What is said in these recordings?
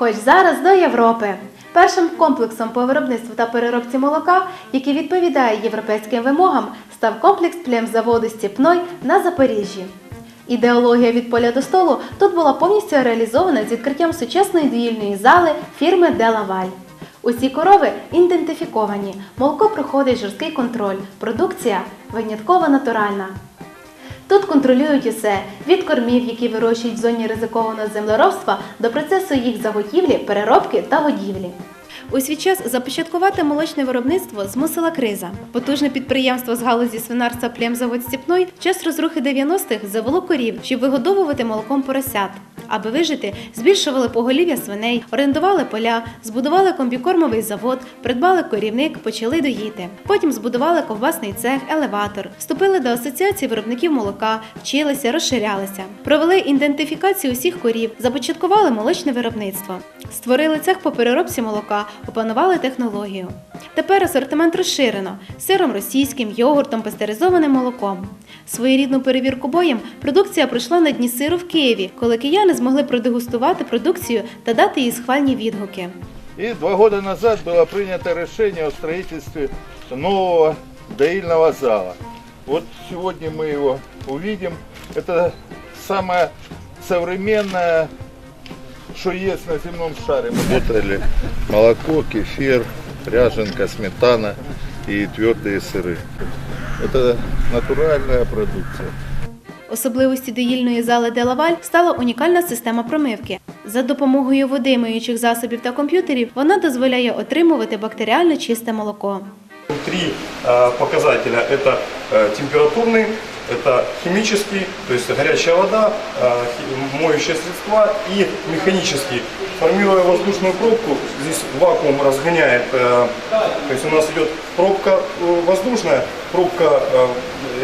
Хоч зараз до Європи. Першим комплексом по виробництву та переробці молока, який відповідає європейським вимогам, став комплекс племзаводу Степной на Запоріжжі. Ідеологія від поля до столу тут була повністю реалізована з відкриттям сучасної доїльної зали фірми Делаваль. Усі корови ідентифіковані, молоко проходить жорсткий контроль, продукція винятково натуральна. Тут контролюють усе від кормів, які вирощують в зоні ризикованого землеробства, до процесу їх заготівлі, переробки та годівлі. У свій час започаткувати молочне виробництво змусила криза. Потужне підприємство з галузі свинарства Племзавод Степной час розрухи 90-х завело корів, щоб вигодовувати молоком поросят. Аби вижити, збільшували поголів'я свиней, орендували поля, збудували комбікормовий завод, придбали корівник, почали доїти. Потім збудували ковбасний цех, елеватор, вступили до асоціації виробників молока, вчилися, розширялися, провели ідентифікацію усіх корів, започаткували молочне виробництво, створили цех по переробці молока, опанували технологію. Тепер асортимент розширено сиром російським, йогуртом, пастеризованим молоком. Своєрідну перевірку боєм продукція пройшла на дні сиру в Києві, коли кияни змогли продегустувати продукцію та дати їй схвальні відгуки. И два года назад было принято решение о строительстве нового доильного зала. Вот сегодня мы его увидим. Это самое современное, что есть на земном шаре. Работали молоко, кефир, ряженка, сметана и твердые сыры. Это натуральная продукция. Особливості доїльної зали Делаваль стала унікальна система промивки. За допомогою води, миючих засобів та комп'ютерів вона дозволяє отримувати бактеріально чисте молоко. Три э, показателя. Это э, температурный, это химический, то есть горячая вода, э, хи- моющие средства и механический. Формируя воздушную пробку, здесь вакуум разгоняет, э, то есть у нас идет пробка э, воздушная, пробка э,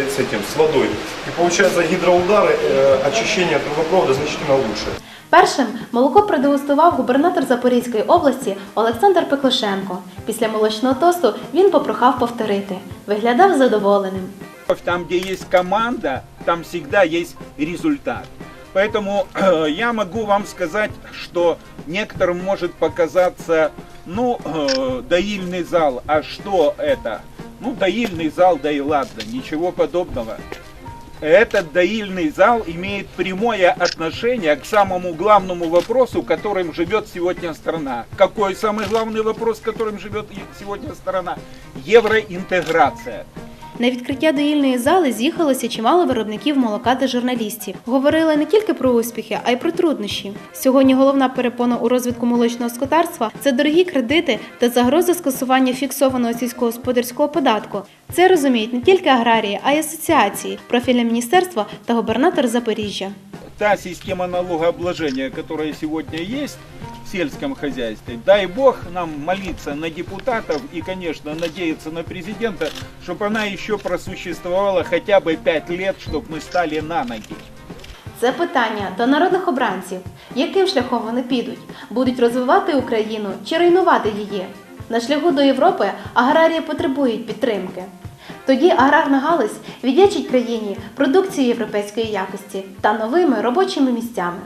с этим, с водой. И получается гидроудары, э, очищение трубопровода значительно лучше. Першим молоко продегустував губернатор Запорізької області Олександр Пеклушенко. Після молочного тосту він попрохав повторити. Виглядав задоволеним. Там, где есть команда, там всегда есть результат. Поэтому э, я могу вам сказать, что некоторым может показаться, ну, э, доильный зал, а что это? Ну, доильный зал, да и ладно, ничего подобного. Этот доильный зал имеет прямое отношение к самому главному вопросу, которым живет сегодня страна. Какой самый главный вопрос, которым живет сегодня страна? Евроинтеграция. На відкриття доїльної зали з'їхалося чимало виробників молока та журналістів. Говорили не тільки про успіхи, а й про труднощі. Сьогодні головна перепона у розвитку молочного скотарства це дорогі кредити та загроза скасування фіксованого сільськогосподарського податку. Це розуміють не тільки аграрії, а й асоціації, профільне міністерство та губернатор Запоріжжя та система налогообложения, которая сегодня есть в сельском хозяйстве, дай бог нам молиться на депутатов и, конечно, надеяться на президента, чтобы она еще просуществовала хотя бы пять лет, чтобы мы стали на ноги. Це питання до народних обранців. Яким шляхом вони підуть? Будуть розвивати Україну чи руйнувати її? На шляху до Європи аграрії потребують підтримки. Тоді аграрна галузь віддячить країні продукцію європейської якості та новими робочими місцями.